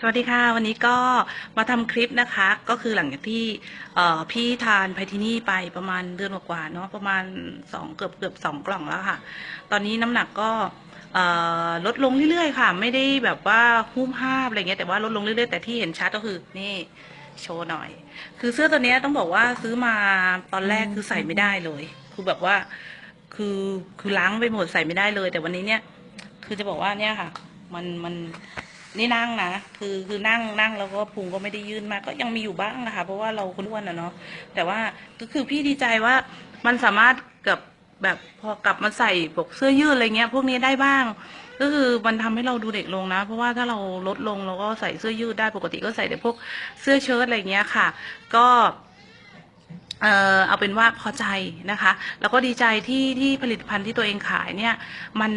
สวัสดีค่ะ วันนี้ก็มาทำคลิปนะคะ ก็คือหลังจากที่พี่ทานไพทินี่ไปประมาณเดือนกว่าเนาะประมาณสองเกือบเกือบสองกล่องแล้วค่ะ ตอนนี้น้ำหนักก็ลดลงเรื่อยๆค่ะ ไม่ได้แบบว่าหุ้มห้าบอะไรเงี้ยแต่ว่าลดลงเรื่อยๆแต่ที่เห็นชัดก็คือนี่โชว์หน่อย คือเสื้อตัวเนี้ยต้องบอกว่าซื้อมาตอนแรกคือใส่ไม่ได้เลย คือแบบว่าคือคือล้างไปหมดใส่ไม่ได้เลย แต่วันนี้เนี่ย คือจะบอกว่าเนี่ยค่ะ มันมัน นี่นั่งนะคือคือนั่งนั่งแล้วก็พุงก็ไม่ได้ยื่นมากก็ยังมีอยู่บ้างนะคะ เพราะว่าเราคนอ้วนอะเนาะแต่ว่าก็คือพี่ดีใจว่ามันสามารถกับแบบพอกลับมาใส่พวกเสื้อยืดอะไรเงี้ย พวกนี้ได้บ้าง ก็คือมันทำให้เราดูเด็กลงนะ เพราะว่าถ้าเราลดลงเราก็ใส่เสื้อยืดได้ปกติก็ใส่แต่พวกเสื้อเชิ้ตอะไรเงี้ยค่ะ ก็ เอ่อเอาเป็นว่าพอใจนะคะ แล้วก็ดีใจที่ที่ผลิตภัณฑ์ที่ตัวเองขายเนี่ยมัน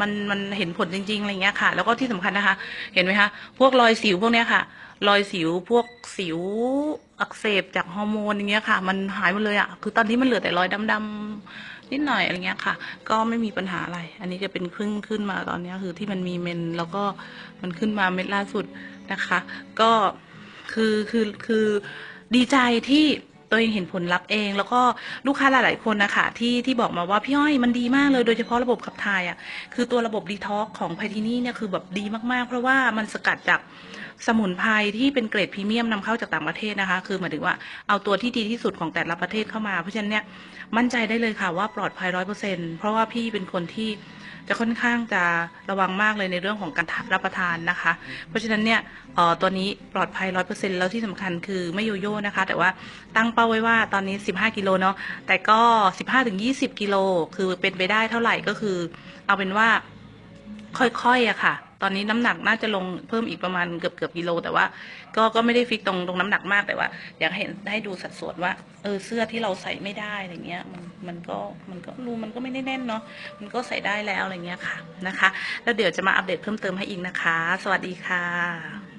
มันมันเห็นผลจริงๆอะไรเงี้ยค่ะ แล้วก็ที่สำคัญนะคะ เห็นไหมคะ พวกรอยสิวพวกเนี้ยค่ะ รอยสิวพวกสิวอักเสบจากฮอร์โมนอย่างเงี้ยค่ะ มันหายหมดเลยอะ่ะคือตอนนี้มันเหลือแต่รอยดำๆนิดหน่อยอะไรเงี้ยค่ะ ก็ไม่มีปัญหาอะไร อันนี้จะเป็นครึ่งขึ้นมาตอนนี้คือที่มันมีเมนแล้วก็มันขึ้นมาเม็ดล่าสุดนะคะ ก็คือคือคือดีใจที่ ตัวเองเห็นผลลัพธ์เอง แล้วก็ลูกค้าหลาย ๆ คนนะคะที่ที่บอกมาว่าพี่อ้อยมันดีมากเลยโดยเฉพาะระบบขับถ่ายอะคือตัวระบบดีท็อกของไพทีนี่เนี่ยคือแบบดีมากๆ เพราะว่ามันสกัดจาก สมุนไพรที่เป็นเกรดพรีเมียมนำเข้าจากต่างประเทศนะคะ คือหมายถึงว่าเอาตัวที่ดีที่สุดของแต่ละประเทศเข้ามา เพราะฉะนั้นเนี่ยมั่นใจได้เลยค่ะว่าปลอดภัยร้อยเปอร์เซ็นเพราะว่าพี่เป็นคนที่จะค่อนข้างจะระวังมากเลยในเรื่องของการรับประทานนะคะ เพราะฉะนั้นเนี่ยตัวนี้ปลอดภัยร้อยเปอร์เซ็นแล้วที่สำคัญคือไม่โยโย่นะคะ แต่ว่าตั้งเป้าไว้ว่าตอนนี้15กิโลเนาะแต่ก็15ถึง20กิโลคือเป็นไปได้เท่าไหร่ก็คือ เอาเป็นว่าค่อยๆอะค่ะ ตอนนี้น้ำหนักน่าจะลงเพิ่มอีกประมาณเกือบเกือบกิโล แต่ว่า ก็ก็ไม่ได้ฟิกตรงตรงน้ำหนักมากแต่ว่า อยากเห็นให้ดูสัดส่วนว่า เออเสื้อที่เราใส่ไม่ได้อะไรเงี้ยมันมันก็มันก็รูมันก็ไม่ได้แน่นเนาะมันก็ใส่ได้แล้วอะไรเงี้ยค่ะนะคะ แล้วเดี๋ยวจะมาอัปเดตเพิ่มเติมให้อีกนะคะ สวัสดีค่ะ